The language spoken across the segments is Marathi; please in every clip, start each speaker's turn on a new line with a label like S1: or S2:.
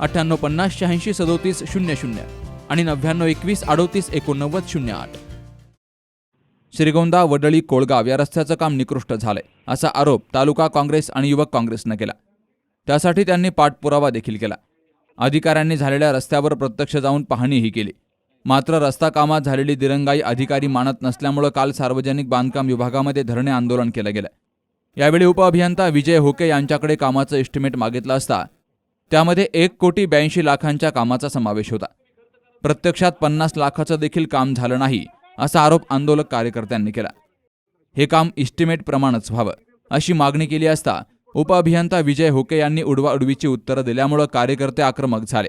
S1: अठ्ठ्याण्णव पन्नास शहाऐंशी सदोतीस शून्य शून्य आणि नव्याण्णव एकवीस अडोतीस एकोणनव्वद शून्य आठ. श्रीगोंदा वडळी कोळगाव या रस्त्याचं काम निकृष्ट झालंय असा आरोप तालुका काँग्रेस आणि युवक काँग्रेसनं केला. त्यासाठी त्यांनी पाठपुरावा देखील केला. अधिकाऱ्यांनी झालेल्या रस्त्यावर प्रत्यक्ष जाऊन पाहणीही केली. मात्र रस्ता कामात झालेली दिरंगाई अधिकारी मानत नसल्यामुळं काल सार्वजनिक बांधकाम विभागामध्ये धरणे आंदोलन केलं गेलं. यावेळी उपअभियंता विजय होके यांच्याकडे कामाचं इस्टिमेट मागितलं असता त्यामध्ये एक कोटी ब्याऐंशी लाखांच्या कामाचा समावेश होता. प्रत्यक्षात पन्नास लाखाचं देखील काम झालं नाही असा आरोप आंदोलक कार्यकर्त्यांनी केला. हे काम इस्टिमेट प्रमाणच व्हावं अशी मागणी केली असता उपअभियंता विजय होके यांनी उडवाउडवीची उत्तरं दिल्यामुळं कार्यकर्ते आक्रमक झाले.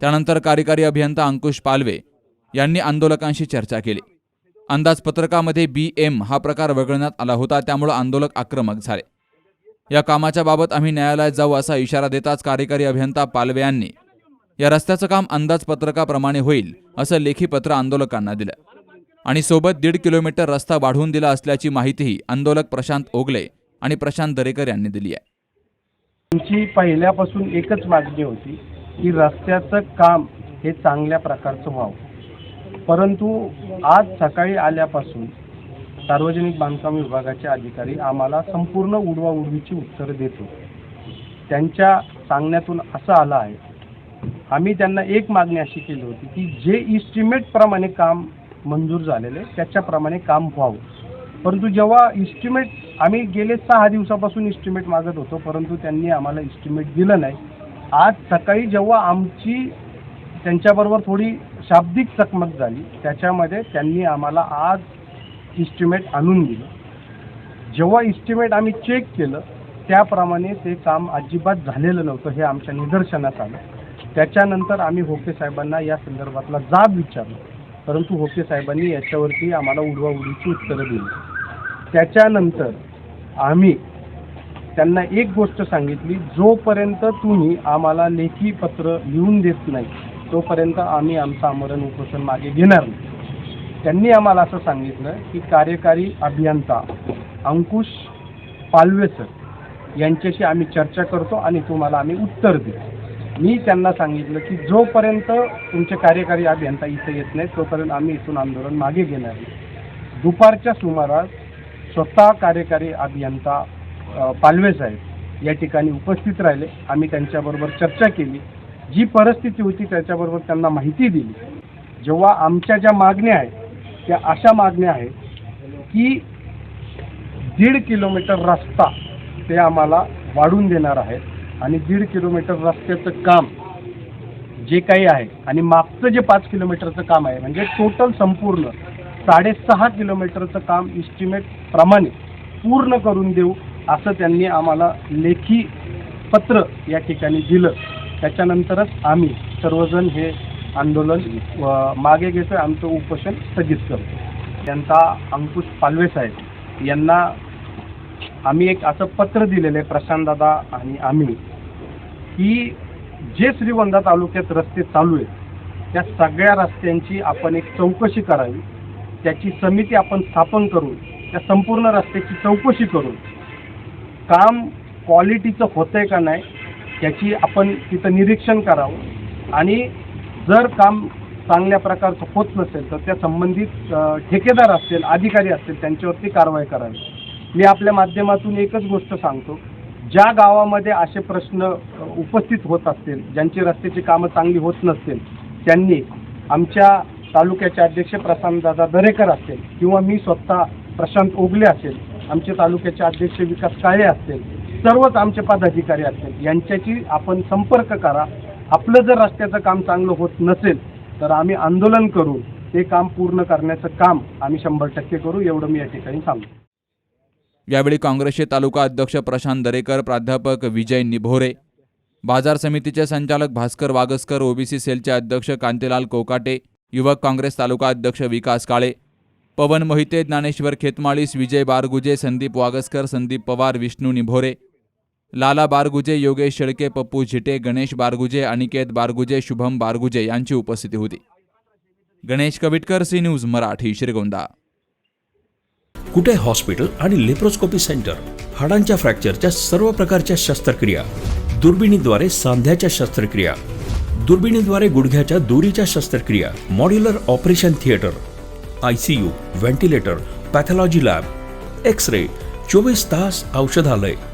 S1: त्यानंतर कार्यकारी अभियंता अंकुश पालवे यांनी आंदोलकांशी चर्चा केली. अंदाजपत्रकामध्ये बी एम हा प्रकार वगळण्यात आला होता त्यामुळं आंदोलक आक्रमक झाले. या कामाच्या बाबत आम्ही न्यायालयात जाऊ असा इशारा देताच कार्यकारी अभियंता पालवे यांनी. या रस्त्याचं काम अंदाजपत्रकाप्रमाणे होईल असं लेखी पत्र आंदोलकांना दिलं. आणि सोबत दीड किलोमीटर रस्ता वाढवून दिला असल्याची माहितीही आंदोलक प्रशांत ओगले आणि प्रशांत दरेकर यांनी दिली आहे.
S2: आमची पहिल्यापासून एकच मागणी होती की रस्त्याचं काम हे चांगल्या प्रकारचं व्हावं. परंतु आज सकाळी आल्यापासून सार्वजनिक बांधकाम विभागाचे अधिकारी आम्हाला संपूर्ण उडवाउडवीची उत्तरं देतो. त्यांच्या सांगण्यातून असं आलं आहे. आम्ही त्यांना एक मागणी अशी केली होती की जे इस्टिमेटप्रमाणे काम मंजूर झालेले त्याच्याप्रमाणे काम व्हावं. परंतु जेव्हा इस्टिमेट आम्ही गेले सहा दिवसापासून इस्टिमेट मागत होतो परंतु त्यांनी आम्हाला इस्टिमेट दिलं नाही. आज सकाळी जेव्हा आमची त्यांच्याबरोबर थोडी शाब्दिक चकमक झाली त्याच्यामध्ये त्यांनी आम्हाला आज इस्टिमेट आणून दिलं. जेव्हा इस्टिमेट आम्ही चेक केलं त्याप्रमाणे ते काम अजिबात झालेलं नव्हतं हे आमच्या निदर्शनास आलं. त्याच्यानंतर आम्ही होके साहेबांना या संदर्भातला जाब विचारला. परंतु होके साहेबांनी याच्यावरती आम्हाला उडवाउडीची उत्तरं दिली. त्याच्यानंतर आम्ही त्यांना एक गोष्ट सांगितली जोपर्यंत तुम्ही आम्हाला लेखी पत्र लिहून देत नाही तोपर्यंत आम्ही आमचं आमरण उपोषण मागे घेणार नाही. त्यांनी आम्हाला असं सांगितलं की कार्यकारी अभियंता अंकुश पालवे सर यांच्याशी आम्ही चर्चा करतो आणि तुम्हाला आम्ही उत्तर देऊ. मी त्यांना सांगितलं की जोपर्यंत तुमचे कार्यकारी अभियंता इथं येत नाही तोपर्यंत आम्ही इथून आंदोलन मागे घेणार नाही. दुपारच्या सुमारास स्वतः कार्यकारी अभियंता पालवे साहेब या ठिकाणी उपस्थित राहिले. आम्ही त्यांच्याबरोबर चर्चा केली. जी परिस्थिती होती त्याच्याबरोबर त्यांना माहिती दिली. जेव्हा आमच्या ज्या मागण्या आहेत त्या अशा मागण्या आहेत की दीड किलोमीटर रस्ता ते आम्हाला वाढून देणार आहेत आणि दीड किलोमीटर रस्त्याचं काम जे काही आहे आणि मागचं जे पाच किलोमीटरचं काम आहे म्हणजे टोटल संपूर्ण साडेसहा किलोमीटरचं काम इस्टिमेट प्रमाणे पूर्ण करून देऊ असं त्यांनी आम्हाला लेखी पत्र या ठिकाणी दिलं. त्याच्यानंतरच आम्ही सर्वजण हे आंदोलन मागे घेतो आमचं उपोषण स्थगित करतो. त्यांचा अंकुश पालवे साहेब यांना आम्ही एक असं पत्र दिलेलं आहे प्रशांतदादा आणि आम्ही की जे श्रीगोंदा तालुक्यात रस्ते चालू आहेत त्या सगळ्या रस्त्यांची आपण एक चौकशी करावी त्याची समिती आपण स्थापन करून त्या संपूर्ण रस्त्याची चौकशी करून काम क्वालिटीचं होतंय का नाही त्याची आपण तिथं निरीक्षण करावं आणि जर काम चांगल्या प्रकारचं होत नसेल तर त्या संबंधित ठेकेदार असतील अधिकारी असतील त्यांच्यावरती कारवाई करावी. मी आपल्या माध्यमातून एकच गोष्ट सांगतो. ज्या गावामध्ये असे प्रश्न उपस्थित होत असतील ज्यांची रस्त्याची कामं चांगली होत नसतील त्यांनी आमच्या तालुक्याचे अध्यक्ष प्रशांतदादा दरेकर असतील किंवा मी स्वतः प्रशांत ओगले असेल आमचे तालुक्याचे अध्यक्ष विकास काळे असतील सर्वच आमचे पदाधिकारी असतील यांच्याशी आपण संपर्क करा. आपलं जर रस्त्याचं काम चांगलं होत नसेल तर आम्ही आंदोलन करू ते काम पूर्ण करण्याचं काम आम्ही शंभर टक्के करू एवढं मी या ठिकाणी सांगतो.
S1: यावेळी काँग्रेसचे तालुका अध्यक्ष प्रशांत दरेकर प्राध्यापक विजय निभोरे बाजार समितीचे संचालक भास्कर वागसकर ओबीसी सेलचे अध्यक्ष कांतीलाल कोकाटे युवक काँग्रेस तालुका अध्यक्ष विकास काळे पवन मोहिते ज्ञानेश्वर खेतमाळीस विजय बारगुजे संदीप वागसकर संदीप पवार विष्णू निभोरे लाला बारगुजे योगेश शेळके पप्पू झिटे गणेश बारगुजे अनिकेत बारगुजे शुभम बारगुजे यांची उपस्थिती होती. Ganesh Kavitkar C news Marathi Shrigonda.
S3: Kute hospital आणि लेप्रोस्कोपी सेंटर? हाडांच्या फ्रॅक्चरच्या सर्व प्रकारच्या शस्त्रक्रिया. दुर्बिणीद्वारे सांध्याच्या शस्त्रक्रिया. दुर्बिणीद्वारे गुडघ्याच्या दोरीच्या शस्त्रक्रिया. Modular operation theatre. I C U ventilator pathology lab. X ray चोवीस तास औषधालय.